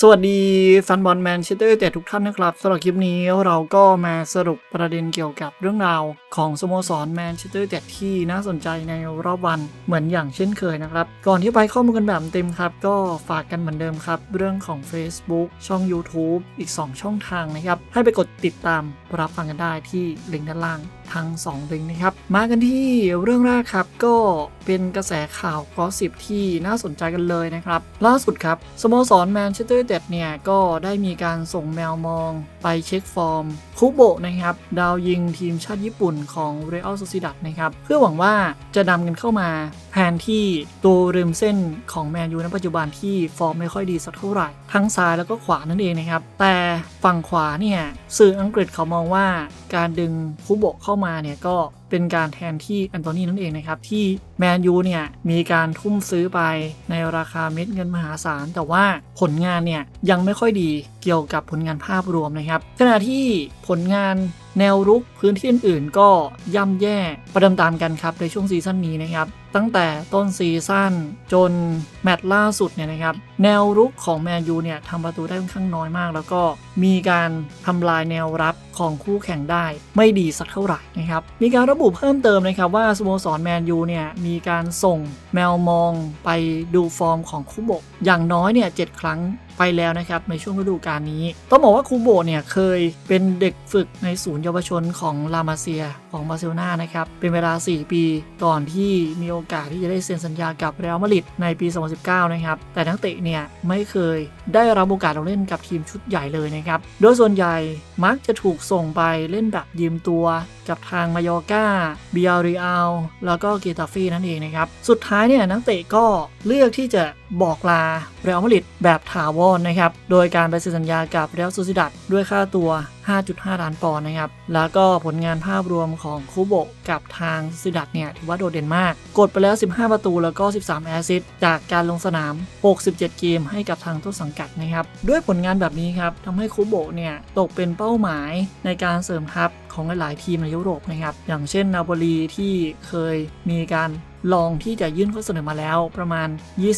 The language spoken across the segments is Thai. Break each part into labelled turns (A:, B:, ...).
A: สวัสดีแฟนบอลแมนเชสเตอร์ยูไนเต็ดทุกท่านนะครับสำหรับคลิปนี้เราก็มาสรุปประเด็นเกี่ยวกับเรื่องราวของสโมสรแมนเชสเตอร์ยูไนเต็ดที่น่าสนใจในรอบวันเหมือนอย่างเช่นเคยนะครับ ก่อนที่ไปข้อมูลกันแบบเต็มครับ ก็ฝากกันเหมือนเดิมครับ เรื่องของ Facebook ช่อง YouTube อีก 2 ช่องทางนะครับ ให้ไปกดติดตาม รับฟังกันได้ที่ลิงก์ด้านล่างทั้ง2ลิงก์นะครับ มากันที่เรื่องแรกครับ ก็เป็นกระแสข่าวกอสิบที่น่าสนใจกันเลยนะครับ ล่าสุดครับสโมสรแมนเชสเตอร์ยูไนเต็ดเนี่ย ก็ได้มีการส่งแมวมองไปเช็คฟอร์มคุโบะนะครับ ดาวยิงทีมชาติญี่ปุ่นของเรอัล o ซ i ดัดนะครับ เพื่อหวังว่าจะนำกันเข้ามา แทนที่ตัวริมเส้นของแมนยูในปัจจุบันที่ฟอร์มไม่ค่อยดีสักเท่าไหร่ ทั้งซ้ายแล้วก็ขวานั่นเองนะครับ แต่ฝั่งขวาเนี่ยสื่ออังกฤษเขามองว่าการดึงคุโบะเข้ามาเนี่ยก็เป็นการแทนที่แอนโทนีนั่นเองนะครับ ที่แมนยูเนี่ยมีการทุ่มซื้อไปในราคาเม็ดเงินมหาศาล แต่ว่าผลงานเนี่ยยังไม่ค่อยดีเกี่ยวกับผลงานภาพรวมนะครับขณะที่ผลงาน แนวรุกพื้นที่อื่นๆ ก็ย่ำแย่ประดมตามกันครับในช่วงซีซั่นนี้นะครับ ตั้งแต่ต้นซีซั่นจนแมตช์ล่าสุดเนี่ยนะครับแนวรุกของแมนยูเนี่ยทำประตูได้ค่อนข้างน้อยมาก แล้วก็มีการทำลายแนวรับของคู่แข่งได้ไม่ดีสักเท่าไหร่นะครับมีการระบุเพิ่มเติมนะครับว่าสโมสรแมนยูเนี่ยมีการส่งแมวมองไปดูฟอร์มของคุโบะอย่างน้อยเนี่ยเครั้ง ไปแล้วนะครับในช่วงฤดูกาลนี้ ต้องบอกว่าคูโบเนี่ยเคยเป็นเด็กฝึกในศูนย์เยาวชนของลามาเซียของบาร์เซโลนานะครับ เป็นเวลา 4 ปีก่อนที่มีโอกาสที่จะได้เซ็นสัญญากับเรอัลมาดริดในปี 2019 นะครับ แต่นักเตะเนี่ยไม่เคยได้รับโอกาสลงเล่นกับทีมชุดใหญ่เลยนะครับ โดยส่วนใหญ่มักจะถูกส่งไปเล่นแบบยืมตัวกับทางมายอกาเบียริอัลแล้วก็เกตาฟีนั่นเองนะครับ สุดท้ายเนี่ยนักเตะก็เลือกที่จะบอกลาเรอัลมาดริดแบบถาวรนะครับ โดยการไปเซ็นสัญญากับเรอัลซูซิดัดด้วยค่าตัว 5.5 ล้านปอนด์นะครับ แล้วก็ผลงานภาพรวมของคูโบะกับทางซิดัดเนี่ยถือว่าโดดเด่นมาก กดไปแล้ว 15 ประตูแล้วก็ 13 แอสซิสจากการลงสนาม 67 เกมให้กับทางต้นสังกัดนะครับ ด้วยผลงานแบบนี้ครับทำให้คูโบะเนี่ยตกเป็นเป้าหมายในการเสริมทัพของหลาย ๆ ทีมในยุโรปนะครับ อย่างเช่นนาโปลีที่เคยมีการ ลองที่จะยื่นข้อเสนอมาแล้วประมาณ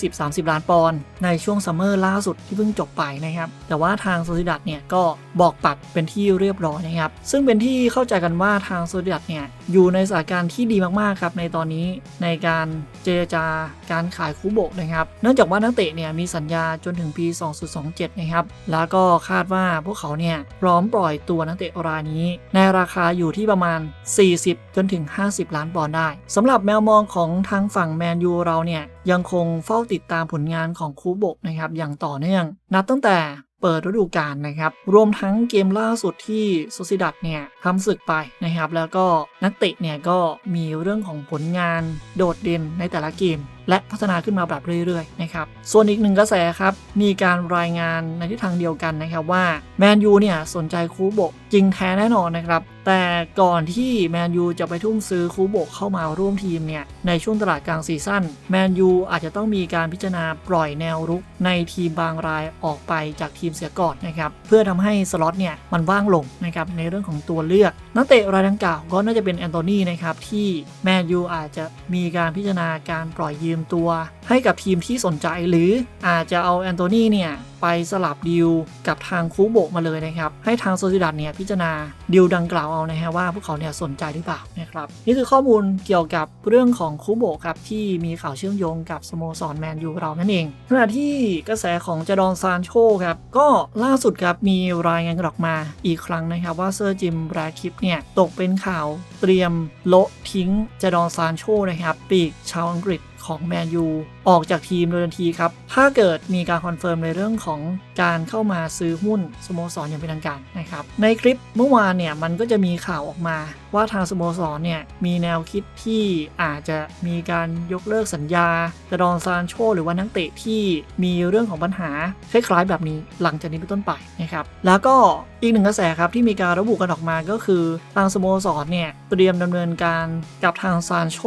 A: 20-30 ล้านปอนด์ในช่วงซัมเมอร์ล่าสุดที่เพิ่งจบไปนะครับ แต่ว่าทางโซซิดัตเนี่ยก็บอกปัดเป็นที่เรียบร้อยนะครับ ซึ่งเป็นที่เข้าใจกันว่าทางโซซิดัตเนี่ย อยู่ในสถานการณ์ที่ดีมากๆครับในตอนนี้ในการเจรจาการขายคูโบะนะครับ เนื่องจากว่านักเตะเนี่ยมีสัญญาจนถึงปี 2027 นะครับ แล้วก็คาดว่าพวกเขาเนี่ยพร้อมปล่อยตัวนักเตะรายนี้ ในราคาอยู่ที่ประมาณ 40 จนถึง 50 ล้านปอนด์ได้สำหรับแมวมองของทางฝั่งแมนยูเราเนี่ยยังคงเฝ้าติดตามผลงานของคูโบกนะครับอย่างต่อเนื่อง นับตั้งแต่ เปิดฤดูกาลนะครับ รวมทั้งเกมล่าสุดที่ซูซิดัตเนี่ยทำศึกไปนะครับ แล้วก็นักเตะเนี่ยก็มีเรื่องของผลงานโดดเด่นในแต่ละเกม และพัฒนาขึ้นมาแบบเรื่อยๆนะครับส่วนอีกหนึ่งกระแสครับมีการรายงานในทิศทางเดียวกันนะครับว่าแมนยูเนี่ยสนใจคูโบกจริงแท้แน่นอนนะครับแต่ก่อนที่แมนยูจะไปทุ่มซื้อคูโบกเข้ามาร่วมทีมเนี่ยในช่วงตลาดกลางซีซั่นแมนยูอาจจะต้องมีการพิจารณาปล่อยแนวรุกในทีมบางรายออกไปจากทีมเสียก่อนนะครับเพื่อทำให้สล็อตเนี่ยมันว่างลงนะครับในเรื่องของตัวเลือก นักเตะรายดังกล่าวก็น่าจะเป็นแอนโทนีนะครับที่แมนยูอาจจะมีการพิจารณาการปล่อยยืมตัวให้กับทีมที่สนใจ หรืออาจจะเอาแอนโทนีเนี่ยไปสลับดีลกับทางคูโบกมาเลยนะครับ ให้ทางโซซิดัตเนี่ยพิจารณาดีลดังกล่าวเอานะฮะว่าพวกเขาเนี่ยสนใจหรือเปล่านะครับนี่คือข้อมูลเกี่ยวกับเรื่องของคูโบกครับที่มีข่าวเชื่อมโยงกับสโมสรแมนยูเรานั่นเองขณะที่กระแสของจดอนซานโชครับก็ล่าสุดครับมีรายงานออกมาอีกครั้งนะครับว่าเซอร์จิมแบรคิปเนี่ยตกเป็นข่าวเตรียมโละทิ้งจดอนซานโชนะครับปีกชาวอังกฤษ ของแมนยูออกจากทีมโดยทันทีครับ ถ้าเกิดมีการคอนเฟิร์มในเรื่องของการเข้ามาซื้อหุ้นสโมสรอย่างเป็นทางการนะครับ ในคลิปเมื่อวานเนี่ยมันก็จะมีข่าวออกมาว่าทางสโมสรเนี่ยมีแนวคิดที่อาจจะมีการยกเลิกสัญญาจะดอนซานโช หรือว่านักเตะที่มีเรื่องของปัญหาคล้ายๆแบบนี้หลังจากนี้เป็นต้นไปนะครับแล้วก็อีกหนึ่งกระแสครับที่มีการระบุกันออกมาก็คือ ทางสโมสรเนี่ยเตรียมดำเนินการกับทางซานโช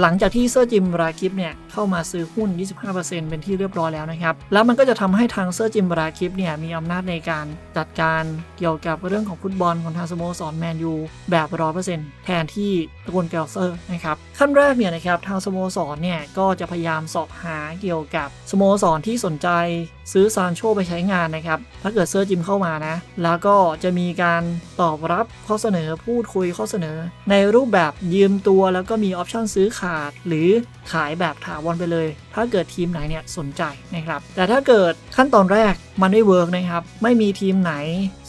A: หลังจากที่เซอร์จิมราคิปเนี่ย เข้ามาซื้อหุ้น 25%เป็นที่เรียบร้อยแล้วนะครับ แล้วมันก็จะทำให้ทางเซอร์จิมบราคิปเนี่ยมีอำนาจในการจัดการเกี่ยวกับเรื่องของฟุตบอลของทางสโมสรแมนยูแบบร้อยเปอร์เซ็นต์แทนที่ตระกูลเกลเซอร์นะครับขั้นแรกเนี่ยนะครับทางสโมสรเนี่ยก็จะพยายามสอบหาเกี่ยวกับสโมสรที่สนใจซื้อซานโชไปใช้งานนะครับ ถ้าเกิดเซอร์จิมเข้ามานะ แล้วก็จะมีการตอบรับข้อเสนอพูดคุยข้อเสนอ ในรูปแบบยืมตัวแล้วก็มีออปชั่นซื้อขาด หรือขายแบบถาววรไปเลย ถ้าเกิดทีมไหนเนี่ยสนใจนะครับ แต่ถ้าเกิดขั้นตอนแรกมันไม่เวิร์กนะครับ ไม่มีทีมไหน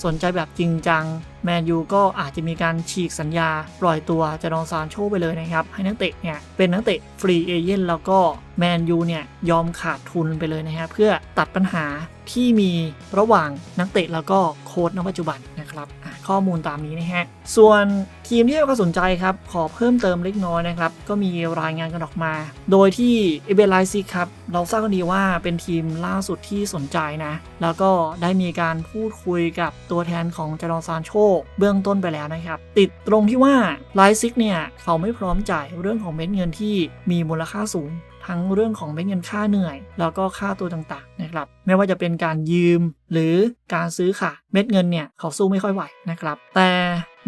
A: สนใจแบบจริงจังแมนยูก็อาจจะมีการฉีกสัญญา ปล่อยตัวจะดองซานโชไปเลยนะครับ ให้นักเตะเนี่ยเป็นนักเตะฟรีเอเย่นแล้วก็แมนยูเนี่ยยอมขาดทุนไปเลยนะฮะเพื่อตัดปัญหาที่มีระหว่างนักเตะแล้วก็โค้ชณปัจจุบันนะครับข้อมูลตามนี้นะฮะส่วนทีมที่ให้ควาสนใจครับ ขอเพิ่มเติมเล็กน้อยนะครับ ก็มีรายงานกันออกมา โดยที่เอเบไลซิครับ เราทราบกันดีว่าเป็นทีมล่าสุดที่สนใจนะ แล้วก็ได้มีการพูดคุยกับตัวแทนของจารอนซานโชเบื้องต้นไปแล้วนะครับ ติดตรงที่ว่าไลซิกเนี่ยเขาไม่พร้อมจ่ายเรื่องของเม็ดเงินที่มีมูลค่าสูงทั้งเรื่องของเม็ดเงินค่าเหนื่อย แล้วก็ค่าตัวต่างๆนะครับไม่ว่าจะเป็นการยืมหรือการซื้อขาดเม็ดเงินเนี่ยเขาสู้ไม่ค่อยไหวนะครับ แต่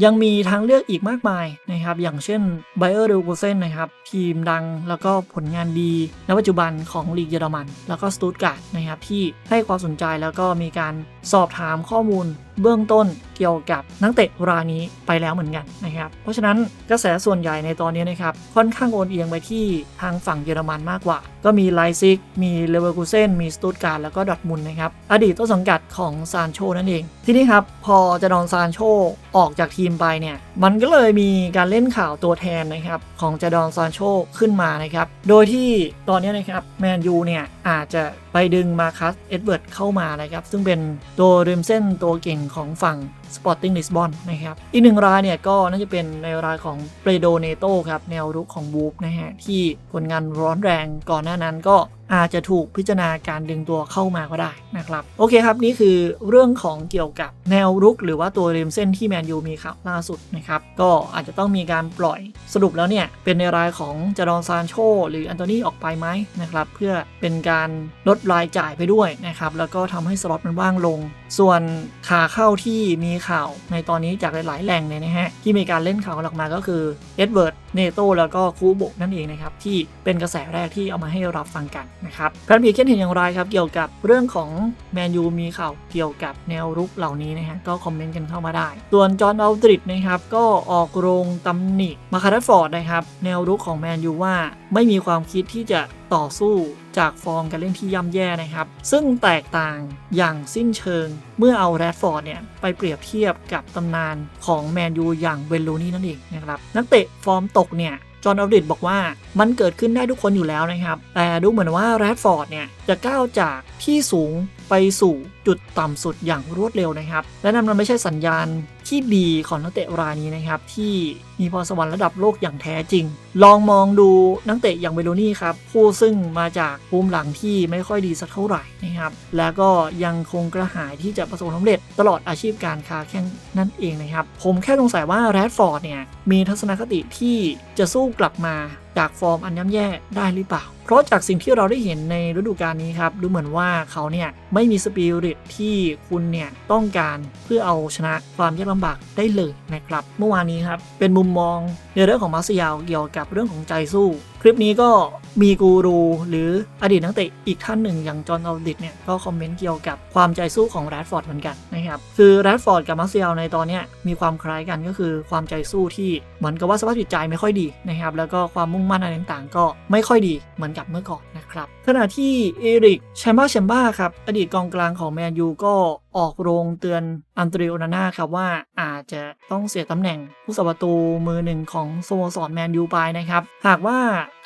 A: ยังมีทางเลือกอีกมากมายนะครับ อย่างเช่นไบเออร์เดลโกเซนนะครับทีมดังแล้วก็ผลงานดีในปัจจุบันของลีกเยอรมัน แล้วก็สตูตการ์ดนะครับที่ให้ความสนใจแล้วก็มีการสอบถามข้อมูลเบื้องต้น เกี่ยวกับนักเตะรายนี้ไปแล้วเหมือนกันนะครับ เพราะฉะนั้นกระแสส่วนใหญ่ในตอนนี้นะครับค่อนข้างโอนเอียงไปที่ทางฝั่งเยอรมันมากกว่า ก็มีไลซิก มีเลเวอร์คูเซนมีสตูตการ์ดแล้วก็ดอทมุนนะครับอดีตต้นสังกัดของซานโชนั่นเอง ทีนี้ครับพอจะดอนซานโชออกจากทีมไปเนี่ยมันก็เลยมีการเล่นข่าวตัวแทนนะครับของจะดอนซานโชขึ้นมานะครับโดยที่ตอนนี้นะครับแมนยูเนี่ยอาจจะไปดึงมาคัสเอ็ดเวิร์ดเข้ามานะครับซึ่งเป็นตัวริมเส้นตัวเก่งของฝั่งสปอร์ติ้งลิสบอนนะครับ อีกหนึ่งรายเนี่ยก็น่าจะเป็นในรายของเปโดเนโตครับ แนวรุกของบูฟนะฮะ ที่ผลงานร้อนแรงก่อนหน้านั้นก็ อาจจะถูกพิจารณาการดึงตัวเข้ามาก็ได้นะครับ โอเคครับ นี่คือเรื่องของเกี่ยวกับแนวรุก หรือว่าตัวริมเส้นที่แมนยูมีข่าวล่าสุดนะครับ ก็อาจจะต้องมีการปล่อยสรุปแล้วเนี่ย เป็นในรายของจารอนซานโชหรืออันโตนีออกไปไหมนะครับ เพื่อเป็นการลดรายจ่ายไปด้วยนะครับ แล้วก็ทำให้สล็อตมันว่างลง ส่วนขาเข้าที่มีข่าวในตอนนี้จากหลาย ๆ แหล่งเนี่ยนะฮะที่มีการเล่นข่าวออกมาก็คือเอ็ดเวิร์ด เนโตแล้วก็คูโบกนั่นเองนะครับที่เป็นกระแสแรกที่เอามาให้รับฟังกันนะครับแพนพีเคนเห็นอย่างไรครับเกี่ยวกับเรื่องของแมนยูมีข่าวเกี่ยวกับแนวรุกเหล่านี้นะฮะก็คอมเมนต์กันเข้ามาได้ ส่วนจอห์นอัลดริดนะครับก็ออกโรงตำหนิมาคาร์ดฟอร์ดนะครับแนวรุกของแมนยูว่าไม่มีความคิดที่จะต่อสู้จากฟอร์มการเล่นที่ย่ำแย่นะครับ ซึ่งแตกต่างอย่างสิ้นเชิง เมื่อเอาแรดฟอร์ดเนี่ย ไปเปรียบเทียบกับตำนานของแมนยูอย่างเวลลูนี่นั่นเองนะครับ นักเตะฟอร์มตกเนี่ยจอห์นอัลดิดบอกว่ามันเกิดขึ้นได้ทุกคนอยู่แล้วนะครับ แต่ดูเหมือนว่าแรดฟอร์ดเนี่ย จะก้าวจากที่สูงไปสู่จุดต่ำสุดอย่างรวดเร็วนะครับ และนั่นมันไม่ใช่สัญญาณ ที่ดีของนักเตะรายนี้นะครับ ที่มีพรสวรรค์ระดับโลกอย่างแท้จริง ลองมองดูนักเตะอย่างเบโลนี่ครับ ผู้ซึ่งมาจากภูมิหลังที่ไม่ค่อยดีสักเท่าไหร่นะครับ แล้วก็ยังคงกระหายที่จะประสบความสำเร็จตลอดอาชีพการค้าแข่งนั่นเองนะครับ ผมแค่สงสัยว่าแรดฟอร์ดเนี่ยมีทัศนคติที่จะสู้กลับมาจากฟอร์มอันย่ำแย่ได้หรือเปล่า เพราะจากสิ่งที่เราได้เห็นในฤดูกาลนี้ครับ ดูเหมือนว่าเขาเนี่ยไม่มีสปิริตที่คุณเนี่ยต้องการเพื่อเอาชนะความยากลำบากได้เลยนะครับ เมื่อวานนี้ครับเป็นมุมมองในเรื่องของมาสยาวเกี่ยวกับเรื่องของใจสู้ ลิปนี้ก็มีกูรูหรืออดีตนักเตะอีกท่านหนึ่งอย่างจอห์นอัลดิดเนี่ยก็คอมเมนต์เกี่ยวกับความใจสู้ของแรดฟอร์ดเหมือนกันนะครับคือแรดฟอร์ดกับมาสยาวในตอนนี้มีความคล้ายกันก็คือความใจสู้ที่เหมือนกับว่าสภาพจิตใจไม่ค่อยดีนะครับแล้วก็ความมุ่งมั่นอะไรต่างๆ ก็ไม่ค่อยดีเหมือนกับเมื่อก่อนนะครับขณะที่เอริกแชมบ้าแชมบ้าครับอดีตกองกลางของแมนยูก็ออกโรงเตือนอันเตรโอนาน่าครับว่าอาจจะต้องเสียตำแหน่งผู้สาประตูมือหนึ่งของสโมสรแมนยูไปนะครับหากว่า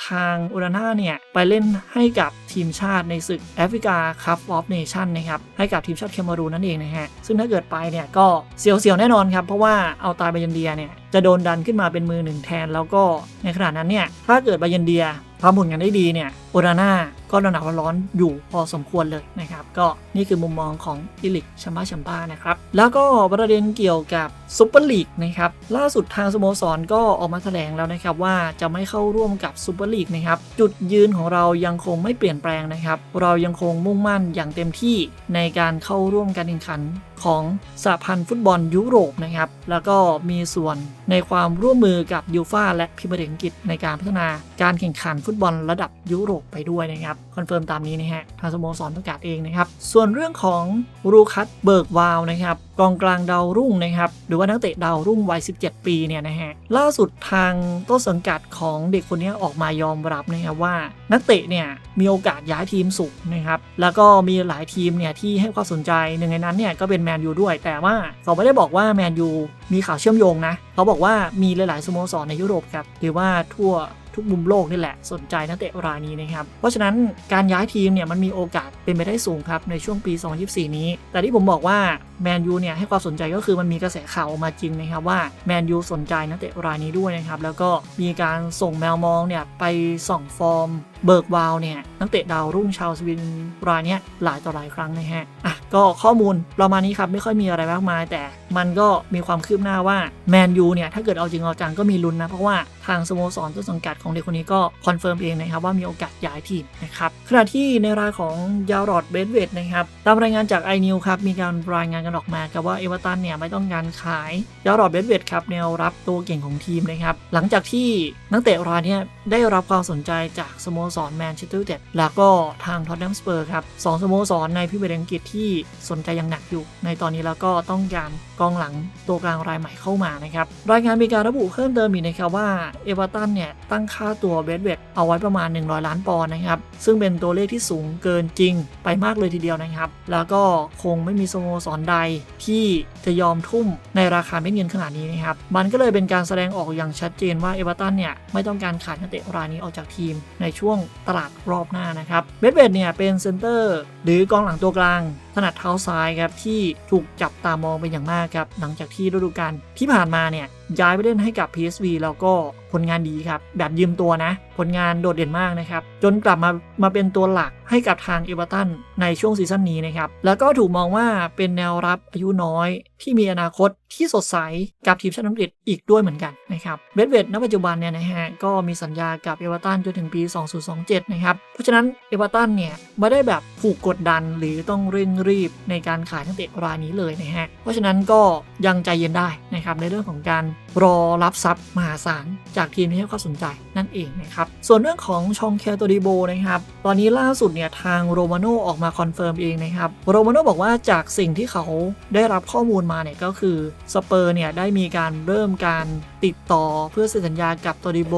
A: ทางอุราน่าเนี่ย ไปเล่นให้กับทีมชาติในศึกแอฟริกาคัพออฟเนชั่นนะครับ ให้กับทีมชาติเคมารูนนั่นเองนะฮะ ซึ่งถ้าเกิดไปเนี่ยก็เสียวๆแน่นอนครับ เพราะว่าเอาตายบายันเดียเนี่ย จะโดนดันขึ้นมาเป็นมือหนึ่งแทน แล้วก็ในขณะนั้นเนี่ยถ้าเกิดบายันเดีย ทำผลงานได้ดีเนี่ยโอนาน่าก็หนาวร้อนอยู่พอสมควรเลยนะครับ ก็นี่คือมุมมองของอิลิกชัมบ้าชัมบ้านะครับ แล้วก็ประเด็นเกี่ยวกับซุปเปอร์ลีกนะครับ ล่าสุดทางสโมสรก็ออกมาแถลงแล้วนะครับ ว่าจะไม่เข้าร่วมกับซุปเปอร์ลีกนะครับ จุดยืนของเรายังคงไม่เปลี่ยนแปลงนะครับ เรายังคงมุ่งมั่นอย่างเต็มที่ในการเข้าร่วมการแข่งขัน ของสหพันธ์ฟุตบอลยุโรปนะครับ แล้วก็มีส่วนในความร่วมมือกับยูฟาและพิมพ์อังกฤษในการพัฒนาการแข่งขันฟุตบอลระดับยุโรปไปด้วยนะครับ คอนเฟิร์มตามนี้นะฮะทางสโมสรประกาศเองนะครับ ส่วนเรื่องของรูคัตเบิร์กวาวนะครับกองกลางดาวรุ่งนะครับ หรือว่านักเตะดาวรุ่งวัย 17 ปีเนี่ยนะฮะ ล่าสุดทางต้นสังกัดของเด็กคนนี้ออกมายอมรับนะครับว่า นักเตะเนี่ยมีโอกาสย้ายทีมสูงนะครับ แล้วก็มีหลายทีมเนี่ยที่ให้ความสนใจหนึ่งในนั้นเนี่ยก็เป็นแมนยูด้วย แต่ว่าเขาไม่ได้บอกว่าแมนยูมีข่าวเชื่อมโยงนะ เขาบอกว่ามีหลาย ๆ สโมสรในยุโรปครับหรือว่าทั่วทุกมุมโลกนี่แหละสนใจนักเตะรายนี้นะครับ เพราะฉะนั้นการย้ายทีมเนี่ยมันมีโอกาสเป็นไปได้สูงครับในช่วงปี 2024 นี้ แต่ที่ผมบอกว่า แมนยูเนี่ยให้ความสนใจก็คือมันมีกระแสข่าวออกมาจริงนะครับว่าแมนยูสนใจนักเตะรายนี้ด้วยนะครับแล้วก็มีการส่งแมวมองเนี่ยไปส่องฟอร์มเบิร์กวาวเนี่ยนักเตะดาวรุ่งชาวสวีเดนรายนี้หลายต่อหลายครั้งนะฮะอะก็ข้อมูลประมาณนี้ครับไม่ค่อยมีอะไรมากมาย แต่มันก็มีความคืบหน้าว่าแมนยูเนี่ยถ้าเกิดเอาจริงเอาจังก็มีลุ้นนะเพราะว่าทางสโมสรต้นสังกัดของเด็กคนนี้ก็คอนเฟิร์มเองนะครับว่ามีโอกาสย้ายทีมนะครับขณะที่ในรายของยารอดเบนเวดนะครับตามรายงานจากไอเนิวครับมีการรายงานกันออกมาครับว่าเอเวอร์ตันเนี่ยไม่ต้องการขายยารอดเบนเวดครับแนวรับตัวเก่งของทีมนะครับ หลังจากที่นักเตะรายนี้ได้รับความสนใจจากสโมสรแมนเชสเตอร์เต็ดแล้วก็ทางท็อตแนมสเปอร์ครับสองสโมสรในพรีเมียร์ลีกอังกฤษที่สนใจอย่างหนักอยู่ ในตอนนี้แล้วก็ต้องการกองหลังตัวกลางรายใหม่เข้ามานะครับ รายงานมีการระบุเพิ่มเติมอีกนะครับว่าเอเวอร์ตันเนี่ยตั้งค่าตัวเบสเวดเอาไว้ประมาณ 100 ล้านปอนด์นะครับซึ่งเป็นตัวเลขที่สูงเกินจริงไปมากเลยทีเดียวนะครับ แล้วก็คงไม่มีสโมสรใดที่จะยอมทุ่มในราคาไม่เงินขนาดนี้นะครับ มันก็เลยเป็นการแสดงออกอย่างชัดเจนว่าเอเวอร์ตันเนี่ย ไม่ต้องการขายนักเตะรายนี้ออกจากทีมในช่วงตลาดรอบหน้านะครับ เบดเวดเนี่ยเป็นเซนเตอร์หรือกองหลังตัวกลางถนัดเท้าซ้ายครับที่ถูกจับตามองเป็นอย่างมากครับหลังจากที่ฤดูกาลที่ผ่านมาเนี่ยย้ายไปเล่นให้กับ PSV แล้วก็ผลงานดีครับ แบบยืมตัวนะ ผลงานโดดเด่นมากนะครับ จนกลับมามาเป็นตัวหลักให้กับทางเอเวอร์ตันในช่วงซีซั่นนี้นะครับ แล้วก็ถูกมองว่าเป็นแนวรับอายุน้อยที่มีอนาคต ที่สดใสกับทีมชาติอังกฤษอีกด้วยเหมือนกันนะครับเบดเวดณปัจจุบันเนี่ยนะฮะก็มีสัญญากับเอเวอร์ตันจนถึงปี 2027 นะครับ เพราะฉะนั้นเอเวอร์ตันเนี่ยไม่ได้แบบผูกกดดันหรือต้องเร่งรีบในการขายนักเตะรายนี้เลยนะฮะ เพราะฉะนั้นก็ยังใจเย็นได้นะครับในเรื่องของการรอรับทรัพย์มหาศาลจากทีมที่ให้ความสนใจนั่นเองนะครับ ส่วนเรื่องของชองแคโตดิโบนะครับ ตอนนี้ล่าสุดเนี่ยทางโรมาโนออกมาคอนเฟิร์มเองนะครับ โรมาโนบอกว่าจากสิ่งที่เขาได้รับข้อมูลมาเนี่ยก็คือสเปอร์เนี่ยได้มีการเริ่มการติดต่อเพื่อเซ็นสัญญากับโตดิโบ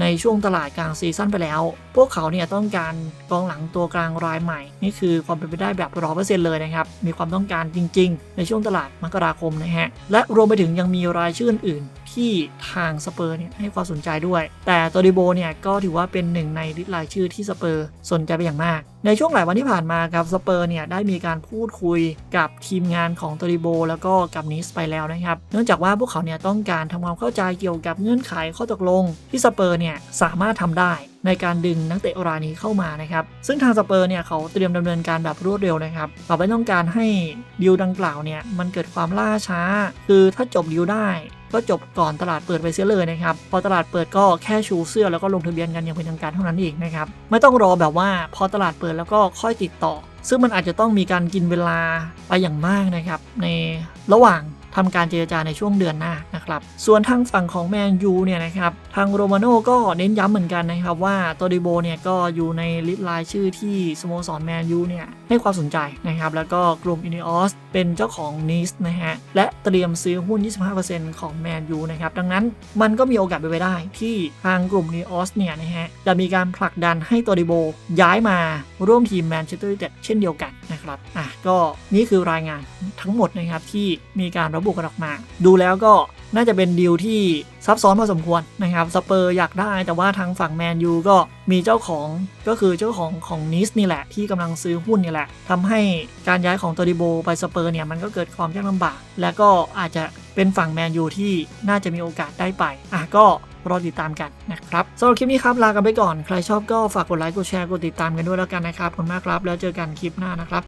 A: ในช่วงตลาดกลางซีซั่นไปแล้ว พวกเขาเนี่ยต้องการกองหลังตัวกลางรายใหม่ นี่คือความเป็นไปได้แบบร้อเปอร์เซ็นต์เลยนะครับ มีความต้องการจริง ๆ ในช่วงตลาดมกราคมนะฮะ และรวมไปถึงยังมีรายชื่ออื่นๆ ที่ทางสเปอร์เนี่ยให้ความสนใจด้วย แต่โตดิโบเนี่ยก็ถือว่าเป็นหนึ่งในลิสต์รายชื่อที่สเปอร์สนใจไปอย่างมาก ในช่วงหลายวันที่ผ่านมาครับสเปอร์เนี่ยได้มีการพูดคุยกับทีมงานของโตดิโบ แล้วก็กับนิสไปแล้วนะครับ เนื่องจากว่าพวกเขาเนี่ยต้องการทำความเข้าใจเกี่ยวกับเงื่อนไขข้อตกลง ที่สเปอร์เนี่ยสามารถทำได้ในการดึงนักเตะรายนี้เข้ามานะครับ ซึ่งทางสเปอร์เนี่ยเขาเตรียมดำเนินการแบบรวดเร็วนะครับเขาไม่ต้องการให้ดีลดังกล่าวเนี่ยมันเกิดความล่าช้า คือถ้าจบดีลได้ ก็จบก่อนตลาดเปิดไปเสียเลยนะครับ พอตลาดเปิดก็แค่ชูเสื้อแล้วก็ลงทะเบียนกันอย่างเป็นทางการเท่านั้นเองนะครับ ไม่ต้องรอแบบว่าพอตลาดเปิดแล้วก็ค่อยติดต่อ ซึ่งมันอาจจะต้องมีการกินเวลาไปอย่างมากนะครับ ในระหว่าง ทำการเจรจาในช่วงเดือนหน้านะครับ ส่วนทางฝั่งของแมนยูเนี่ยนะครับ ทางโรมาโน่ก็เน้นย้ำเหมือนกันนะครับว่าโตดิโบเนี่ยก็อยู่ในลิสต์รายชื่อที่สโมสรแมนยูเนี่ยให้ความสนใจนะครับ แล้วก็กลุ่มอินิออสเป็นเจ้าของนิสนะฮะ และเตรียมซื้อหุ้น 25%ของแมนยูนะครับ ดังนั้นมันก็มีโอกาสเป็นไปได้ที่ทางกลุ่มอินิออสเนี่ยนะฮะ จะมีการผลักดันให้โตดิโบย้ายมาร่วมทีมแมนเชสเตอร์ยูไนเต็ดเช่นเดียวกันนะครับ อะก็นี่คือรายงานทั้งหมดนะครับที่มีการระบุกันออกมา ดูแล้วก็น่าจะเป็นดีลที่ซับซ้อนพอสมควรนะครับสเปอร์อยากได้แต่ว่าทางฝั่งแมนยูก็มีเจ้าของก็คือเจ้าของของนิสนี่แหละ ที่กำลังซื้อหุ้นนี่แหละทำให้การย้ายของโตดิโบไปสเปอร์เนี่ยมันก็เกิดความยากลำบาก และก็อาจจะเป็นฝั่งแมนยูที่น่าจะมีโอกาสได้ไปอะก็รอติดตามกันนะครับสำหรับคลิปนี้ครับลากันไปก่อน ใครชอบก็ฝากกดไลค์กดแชร์กดติดตามกันด้วยแล้วกันนะครับขอบคุณมากครับ แล้วเจอกันคลิปหน้านะครับ